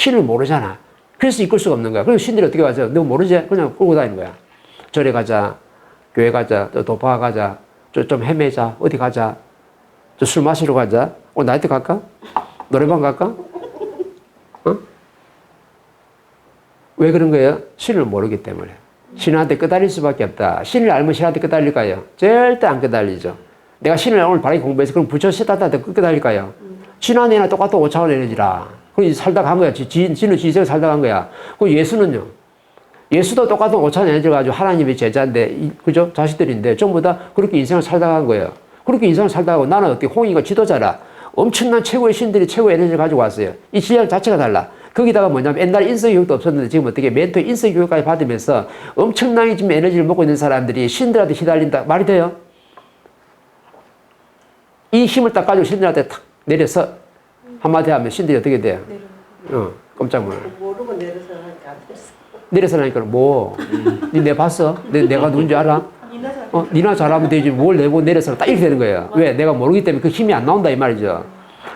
신을 모르잖아. 그래서 이끌 수가 없는 거야. 그래서 신들이 어떻게 와서 너 모르지? 그냥 끌고 다니는 거야. 절에 가자, 교회 가자, 또 도파 가자, 좀, 좀 헤매자, 어디 가자, 저술 마시러 가자, 어, 나이트 갈까? 노래방 갈까? 어? 왜 그런 거예요? 신을 모르기 때문에. 신한테 끄달릴 수밖에 없다. 신을 알면 신한테 끄달릴까요? 절대 안 끄달리죠. 내가 신을 오늘 바르게 공부해서 그럼 부처 시다한테 끄달릴까요? 신한테나 똑같은 5차원 에너지라. 그 살다 간 거야. 지, 지, 진의 지세에 살다 간 거야. 그 예수는요. 예수도 똑같은 5차원 에너지를 가지고 하나님의 제자인데, 이- 그죠? 자식들인데, 전부 다 그렇게 인생을 살다 간 거예요. 그렇게 인생을 살다 가고 나는 어떻게 홍이가 지도자라. 엄청난 최고의 신들이 최고의 에너지를 가지고 왔어요. 이 실력 자체가 달라. 거기다가 뭐냐면 옛날에 인성 교육도 없었는데 지금 어떻게 멘토 인성 교육까지 받으면서 엄청나게 지금 에너지를 먹고 있는 사람들이 신들한테 휘달린다. 말이 돼요? 이 힘을 딱 가지고 신들한테 탁 내려서 한마디 하면 신들이 어떻게 돼요? 어, 깜짝 놀라. 모르고 내려서 하니까 안 됐어. 내려서 나니까 뭐? 니내 봤어? 내, 내가 누군지 알아? 어, 니나 잘하면 되지. 뭘 내고 내려서 딱 이렇게 되는 거예요. 왜? 내가 모르기 때문에 그 힘이 안 나온다 이 말이죠.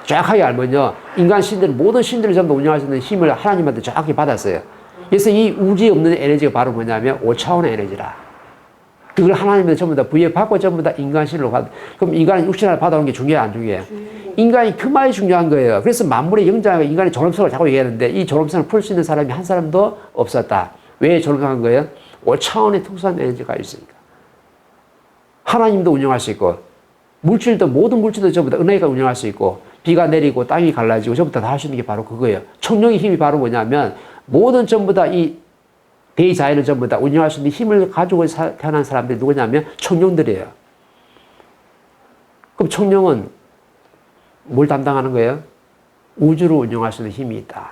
정확하게 알면요. 인간 신들, 모든 신들을 전부 운영할 수 있는 힘을 하나님한테 정확히 받았어요. 그래서 이 우주에 없는 에너지가 바로 뭐냐면 5차원의 에너지라. 그걸 하나님한테 전부 다 부여받고 전부 다 인간 신으로 받, 그럼 인간은 육신을 받아오는 게 중요해, 안 중요해? 인간이 그만이 중요한 거예요. 그래서 만물의 영장과 인간의 존엄성을 자꾸 얘기하는데 이 존엄성을 풀 수 있는 사람이 한 사람도 없었다. 왜 존엄한 거예요? 5차원의 특수한 에너지가 있으니까. 하나님도 운영할 수 있고, 물질도, 모든 물질도 전부 다 은혜가 운영할 수 있고, 비가 내리고 땅이 갈라지고 전부 다 할 수 있는 게 바로 그거예요. 청룡의 힘이 바로 뭐냐면, 모든 전부 다 이 대자연을 전부 다 운영할 수 있는 힘을 가지고 사- 태어난 사람들이 누구냐면 청룡들이에요. 그럼 청룡은 뭘 담당하는 거예요? 우주를 운영할 수 있는 힘이 있다.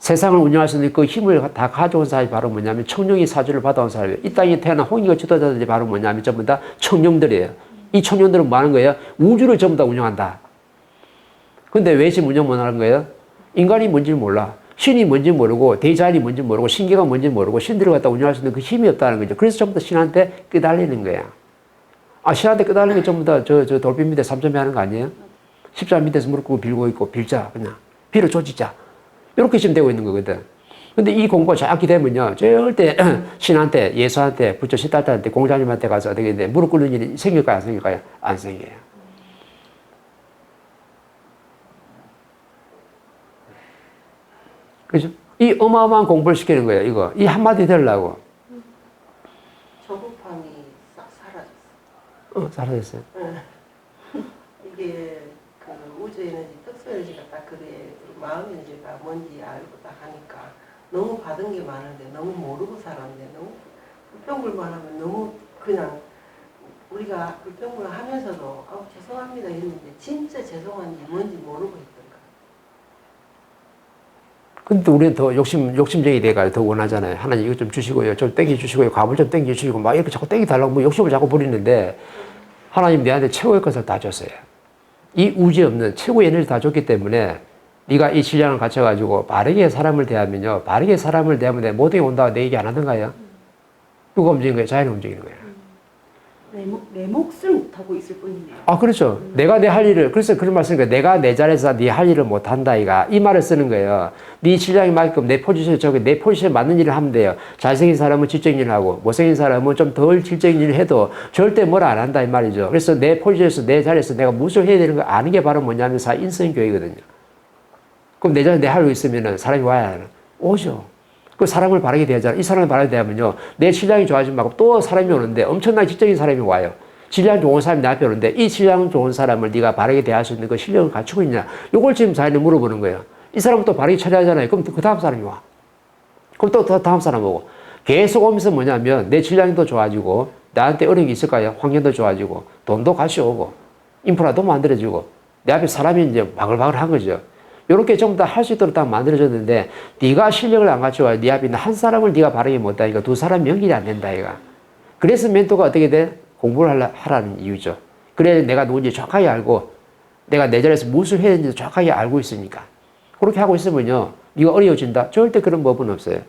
세상을 운영할 수 있는 그 힘을 다 가져온 사람이 바로 뭐냐면 청룡이 사주를 받아온 사람이에요. 이 땅에 태어난 홍익의 지도자들이 바로 뭐냐면 전부 다 청룡들이에요. 이 청룡들은 뭐 하는 거예요? 우주를 전부 다 운영한다. 근데 왜 지금 운영 못 하는 거예요? 인간이 뭔지 몰라. 신이 뭔지 모르고 대자연이 뭔지 모르고 신기가 뭔지 모르고 신들을 갖다 운영할 수 있는 그 힘이 없다는 거죠. 그래서 전부 다 신한테 끄달리는 거야. 아, 신한테 끄달리는 게 전부 다 저, 저 돌빛 밑에 삼점이 하는 거 아니에요? 십자 밑에서 무릎 꿇고 빌고 있고 빌자 그냥 빌어 조지자 이렇게 지금 되고 있는 거거든. 근데 이 공부가 정확히 되면요 절대 신한테 예수한테 부처 시달타한테 공자님한테 가서 어떻게 돼 무릎 꿇는 일이 생길까요 안 생길까요 안 생겨요. 그죠? 이 어마어마한 공부를 시키는 거예요 이거 이 한마디 되려고 조급함이 싹 사라졌어. 어, 사라졌어요. 이게 그 우주 에너지, 특수 에너지가 딱 그래 마음 에너지가 뭔지 알고 딱 하니까 너무 받은 게 많은데 너무 모르고 살았는데 너무 불평불만 하면 너무 그냥 우리가 불평불 하면서도 아우 죄송합니다 했는데 진짜 죄송한지 뭔지 모르고. 근데 우리는 더 욕심, 욕심쟁이 돼가 더 원하잖아요. 하나님 이거 좀 주시고요. 좀 땡겨 주시고요. 과물 좀 땡겨 주시고 막 이렇게 자꾸 땡겨 달라고 뭐 욕심을 자꾸 부리는데 하나님 내한테 최고의 것을 다 줬어요. 이 우주에 없는 최고의 에너지 다 줬기 때문에 네가 이 질량을 갖춰가지고 바르게 사람을 대하면요. 바르게 사람을 대하면 내 모든 게 온다고 내 얘기 안 하던가요? 누가 움직이는 거예요? 자연이 움직이는 거예요. 내, 몫을 못하고 있을 뿐이네요. 아, 그렇죠. 내가 내 할 일을, 그래서 그런 말씀, 그 내가 내 자리에서 네 할 일을 못 한다, 이가. 이 말을 쓰는 거예요. 네 질량이 맞게끔 내 포지션에 저기 내 포지션에 맞는 일을 하면 돼요. 잘생긴 사람은 질적인 일을 하고, 못생긴 사람은 좀 덜 질적인 일을 해도 절대 뭘 안 한다, 이 말이죠. 그래서 내 포지션에서, 내 자리에서 내가 무엇을 해야 되는 거 아는 게 바로 뭐냐면 사 인성교육이거든요. 그럼 내 자리에 내할일 있으면은 사람이 와야 하는, 오죠. 그 사람을 바르게 대하잖아. 이 사람을 바르게 대하면요. 내 질량이 좋아지면 말고 또 사람이 오는데 엄청나게 지적인 사람이 와요. 질량 좋은 사람이 내 앞에 오는데 이 질량 좋은 사람을 네가 바르게 대할 수 있는 그 실력을 갖추고 있냐. 요걸 지금 자기는 물어보는 거예요. 이 사람은 또 바르게 처리하잖아요. 그럼 또그 다음 사람이 와. 그럼 또더 다음 사람 오고. 계속 오면서 뭐냐면 내 질량이 더 좋아지고 나한테 어려운 게 있을까요? 환경도 좋아지고 돈도 같이 오고 인프라도 만들어지고 내 앞에 사람이 이제 바글바글 한 거죠. 요렇게 전부 다 할 수 있도록 다 만들어졌는데 네가 실력을 안 갖춰야 네 앞에 있는 한 사람을 네가 바르게 못하니까 두 사람 연결이 안 된다 이가. 그래서 멘토가 어떻게 돼? 공부를 하라, 하라는 이유죠. 그래야 내가 누군지 정확하게 알고 내가 내 자리에서 무엇을 해야 되는지 정확하게 알고 있으니까. 그렇게 하고 있으면요. 네가 어려워진다? 절대 그런 법은 없어요.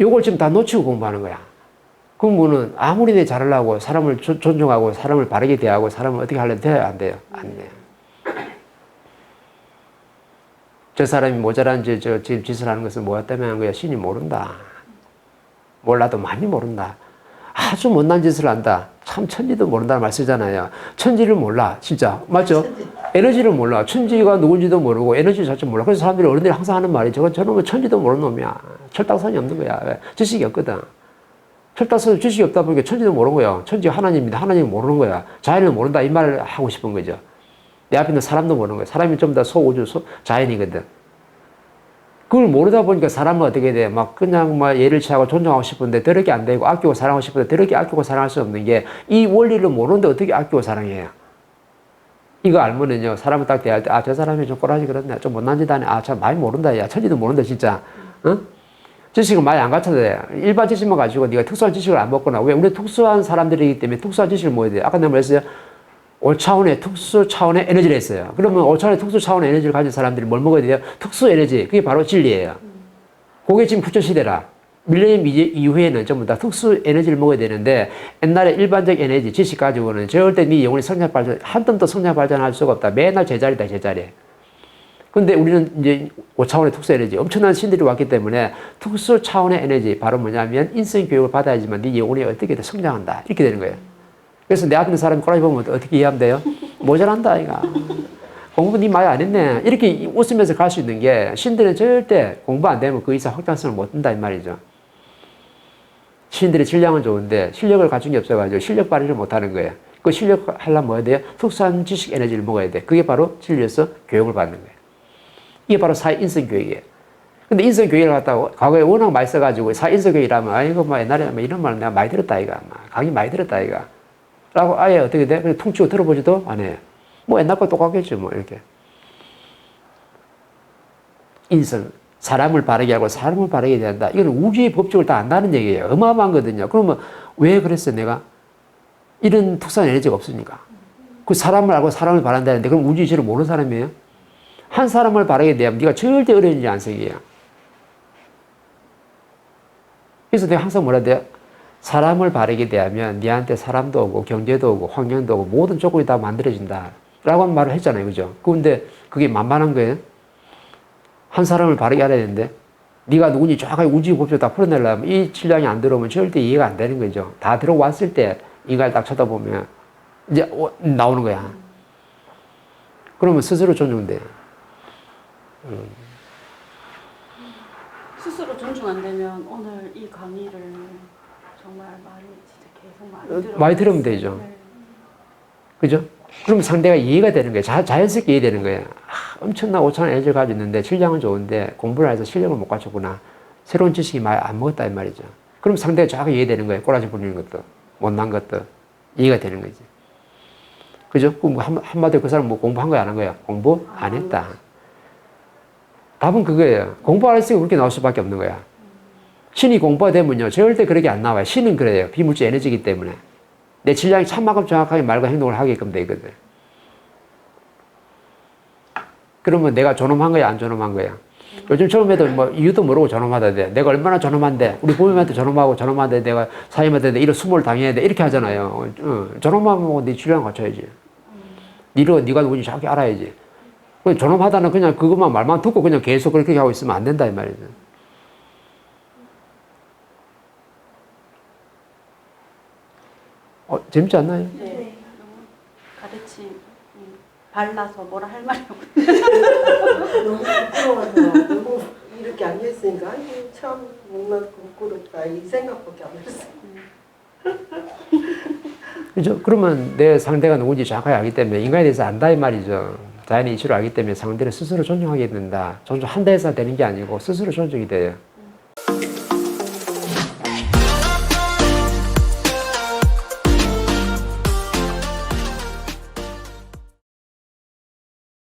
요걸 지금 다 놓치고 공부하는 거야. 공부는 아무리 내 잘하려고 사람을 조- 존중하고 사람을 바르게 대하고 사람을 어떻게 하려면 돼요? 안 돼요? 안 돼요. 저 사람이 모자란 저, 저 지금 짓을 하는 것은 뭐가 때문에 하는 거야? 신이 모른다. 몰라도 많이 모른다. 아주 못난 짓을 한다. 참 천지도 모른다는 말 쓰잖아요. 천지를 몰라, 진짜. 맞죠? 에너지를 몰라. 천지가 누군지도 모르고 에너지 자체 몰라. 그래서 사람들이 어른들이 항상 하는 말이 저건 저놈은 천지도 모르는 놈이야. 철딱선이 없는 거야. 왜? 지식이 없거든. 철딱선 지식이 없다 보니까 천지도 모르는 거야. 천지가 하나님인데 하나님 모르는 거야. 자연을 모른다 이 말을 하고 싶은 거죠. 내 앞에 있는 사람도 모르는 거야. 사람이 좀더 소우주 소, 자연이거든. 그걸 모르다 보니까 사람은 어떻게 돼? 막 그냥 막 예를 취하고 존중하고 싶은데 더럽게 안 되고 아끼고 사랑하고 싶은데 더럽게 아끼고 사랑할 수 없는 게 이 원리를 모르는데 어떻게 아끼고 사랑해요? 이거 알면은요, 사람을 딱 대할 때, 아, 저 사람이 좀 꼬라지 그렇네. 좀 못난 짓 하네. 아, 참 많이 모른다. 야, 천지도 모른다, 진짜. 응? 지식은 많이 안 갖춰도 돼. 일반 지식만 가지고 네가 특수한 지식을 안 먹거나, 왜? 우리 특수한 사람들이기 때문에 특수한 지식을 모여야 돼. 아까 내가 말했어요. 5차원의 특수 차원의 에너지를 했어요. 그러면 5차원의 특수 차원의 에너지를 가진 사람들이 뭘 먹어야 돼요? 특수 에너지. 그게 바로 진리예요. 그게 지금 부처 시대라. 밀레니엄 이후에는 전부 다 특수 에너지를 먹어야 되는데 옛날에 일반적 에너지 지식 가지고는 절대 네 영혼이 성장 발전 한 덤도 성장 발전할 수가 없다. 맨날 제자리다 제자리. 근데 우리는 이제 5차원의 특수 에너지 엄청난 신들이 왔기 때문에 특수 차원의 에너지 바로 뭐냐면 인성 교육을 받아야지만 네 영혼이 어떻게든 성장한다 이렇게 되는 거예요. 그래서 내 앞에 있는 사람이 꼬라지 보면 어떻게 이해하면 돼요? 모자란다 이가. 공부 니 많이 안 했네. 이렇게 웃으면서 갈 수 있는 게 신들은 절대 공부 안 되면 그 이상 확장성을 못 든다 이 말이죠. 신들의 질량은 좋은데 실력을 갖춘 게 없어가지고 실력 발휘를 못 하는 거예요. 그 실력 하려면 뭐 해야 돼요? 특수한 지식 에너지를 먹어야 돼. 그게 바로 진리에서 교육을 받는 거예요. 이게 바로 사회 인성 교육이에요. 근데 인성 교육을 갖다가 과거에 워낙 많이 써가지고 사회 인성 교육이라면 아이고 뭐 옛날에 뭐 이런 말 내가 많이 들었다 이가 강의 많이 들었다 이가 라고 아예 어떻게 돼? 그냥 퉁치고 들어보지도 안 해요. 뭐 옛날 거 똑같겠죠 뭐 이렇게. 인성 사람을 바르게 하고 사람을 바르게 된다. 이건 우주의 법칙을 다 안다는 얘기예요. 어마어마하거든요. 그러면 왜 그랬어 내가? 이런 특수한 에너지가 없으니까. 그 사람을 알고 사람을 바란다는데 그럼 우주 이치를 모르는 사람이에요? 한 사람을 바르게 되면 네가 절대 어려운 일이 안 생겨요. 그래서 내가 항상 뭐라 돼? 사람을 바르게 대하면 니한테 사람도 오고 경제도 오고 환경도 오고 모든 조건이 다 만들어진다. 라고 한 말을 했잖아요. 그죠? 그런데 그게 만만한 거예요. 한 사람을 바르게 알아야 되는데 네가 누군지 정확하게 우주 법칙 다 풀어내려면 이 질량이 안 들어오면 절대 이해가 안 되는 거죠. 다 들어왔을 때 인간을 딱 쳐다보면 이제 어, 나오는 거야. 그러면 스스로 존중돼. 스스로 존중 안 되면 오늘 이 강의를 정말 많이 진짜 계속 많이 어, 들어 많이 들으면 되죠. 네. 그죠? 그럼 상대가 이해가 되는 거예요. 자, 자연스럽게 이해되는 거예요. 아, 엄청난 5천원 에너지를 가지고 있는데 질량은 좋은데 공부를 해서 실력을 못 갖췄구나. 새로운 지식이 많이 안 먹었다 이 말이죠. 그럼 상대가 정확하게 이해되는 거예요. 꼬라지 부리는 것도 못난 것도 이해가 되는 거지. 그죠? 그럼 한, 한마디로 그 사람 뭐 공부한 거야 안 한 거야? 공부 안 했다. 답은 그거예요. 공부 안 했으니까 그렇게 나올 수밖에 없는 거야. 신이 공부가 되면요. 절대 그렇게 안 나와요. 신은 그래요. 비물질 에너지이기 때문에. 내 질량이 천만큼 정확하게 말과 행동을 하게끔 되거든. 그러면 내가 존엄한 거야, 안 존엄한 거야? 요즘 처음에도 뭐 이유도 모르고 존엄하다 돼. 내가 얼마나 존엄한데, 우리 부모님한테 존엄하고 존엄한데 내가 사임한테 이런 수모를 당해야 돼. 이렇게 하잖아요. 어, 존엄하면 네 질량 갖춰야지. 니로, 네가 누군지 정확히 알아야지. 그 존엄하다는 그냥 그것만 말만 듣고 그냥 계속 그렇게 하고 있으면 안 된다, 이 말이죠. 어, 재밌지 않나요? 네. 너무 가르침 음, 발라서 뭐라 할 말이 없고 너무 부끄러워서 너무 이렇게 앉아 있으니까 아이고 참 못났고 부끄럽다 이 생각밖에 안 했어요. 그죠? 그러면 내 상대가 누군지 정확하게 알기 때문에 인간에 대해서 안다 이 말이죠. 자연의 이치를 알기 때문에 상대를 스스로 존중하게 된다. 존중한다 해서 되는 게 아니고 스스로 존중이 돼요.